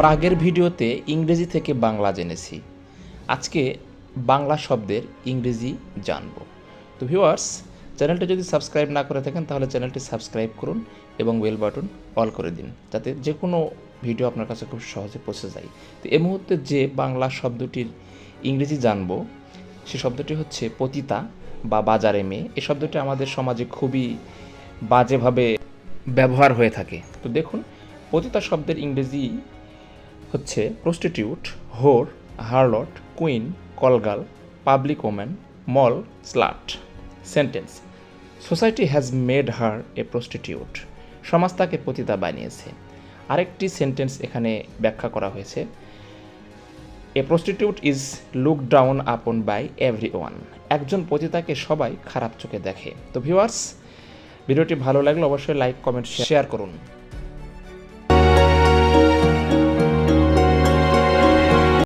আমরা আগের ভিডিওতে ইংরেজি থেকে বাংলা জেনেছি। আজকে বাংলা শব্দের ইংরেজি জানব। তো ভিউয়ার্স, চ্যানেলটি যদি সাবস্ক্রাইব না করে থাকেন, তাহলে চ্যানেলটি সাবস্ক্রাইব করুন এবং বেল বাটন অল করে দিন, যাতে যে কোনো ভিডিও আপনার কাছে খুব সহজে পৌঁছে যায়। তো এই মুহূর্তে যে বাংলা শব্দটির ইংরেজি জানব, সে শব্দটি হচ্ছে পতিতা বা বাজারে মেয়ে। এই শব্দটি আমাদের সমাজে খুবই বাজেভাবে ব্যবহার হয়ে থাকে। তো দেখুন, পতিতা শব্দের ইংরেজি হচ্ছে prostitute whore harlot quean call girl public woman moll slut sentence society has made her a prostitute সমাজ তাকে পতিতা বানিয়েছে। আরেকটি সেন্টেন্স এখানে ব্যাখ্যা করা হয়েছে। A prostitute is look down upon by every one একজন পতিতাকে সবাই খারাপ চোখে দেখে। তো ভিউয়ার্স ভিডিওটি ভালো লাগলে অবশ্যই লাইক কমেন্ট শেয়ার করুন।